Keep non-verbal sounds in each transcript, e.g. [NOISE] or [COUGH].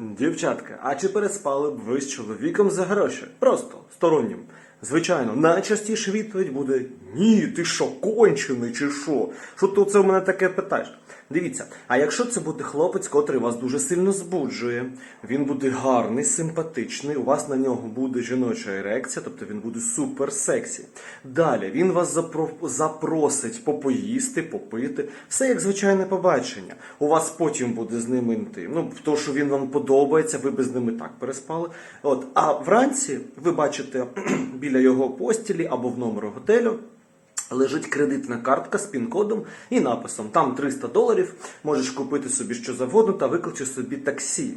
Дівчатка, а чи переспали б ви з чоловіком за гроші? Просто стороннім. Звичайно, найчастіше відповідь буде Ні, ти що, кончений чи що? Що ти оце в мене таке питаєш? Дивіться, а якщо це буде хлопець, котрий вас дуже сильно збуджує, він буде гарний, симпатичний, у вас на нього буде жіноча ерекція, тобто він буде супер сексі. Далі він вас запро- запросить попоїсти, попити, все як звичайне побачення. У вас потім буде з ним інтим. Ну, то, що він вам подобається, ви би з ним і так переспали. От, а вранці ви бачите [CLEARS THROAT] біля його постілі або в номеру готелю. Лежить кредитна картка з пін-кодом і написом там 300 доларів, можеш купити собі що завгодно та викличе собі таксі.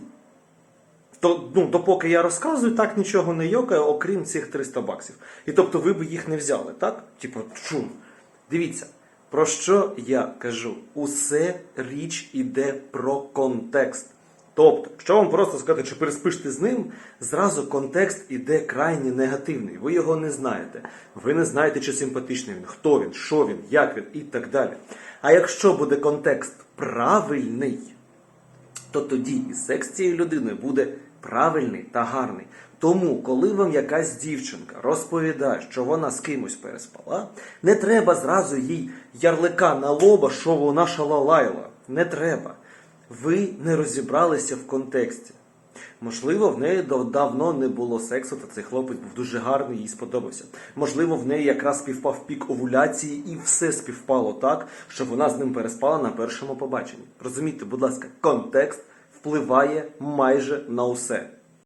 То, ну, допоки я розказую, так нічого не йокає, окрім цих 300 баксів. І тобто ви б їх не взяли, так? Типу, чу. Дивіться, про що я кажу? Усе річ іде про контекст. Тобто, якщо вам просто сказати, чи переспиш ти з ним, зразу контекст іде крайні негативний. Ви його не знаєте. Ви не знаєте, чи симпатичний він, хто він, що він, як він і так далі. А якщо буде контекст правильний, то тоді і секс цієї людини буде правильний та гарний. Тому, коли вам якась дівчинка розповідає, що вона з кимось переспала, не треба зразу їй ярлика на лоба, що вона шалалайла. Не треба. Ви не розібралися в контексті. Можливо, в неї дав- давно не було сексу, та цей хлопець був дуже гарний, їй сподобався. Можливо, в неї якраз співпав пік овуляції, і все співпало так, що вона з ним переспала на першому побаченні. Розумійте, будь ласка, контекст впливає майже на усе.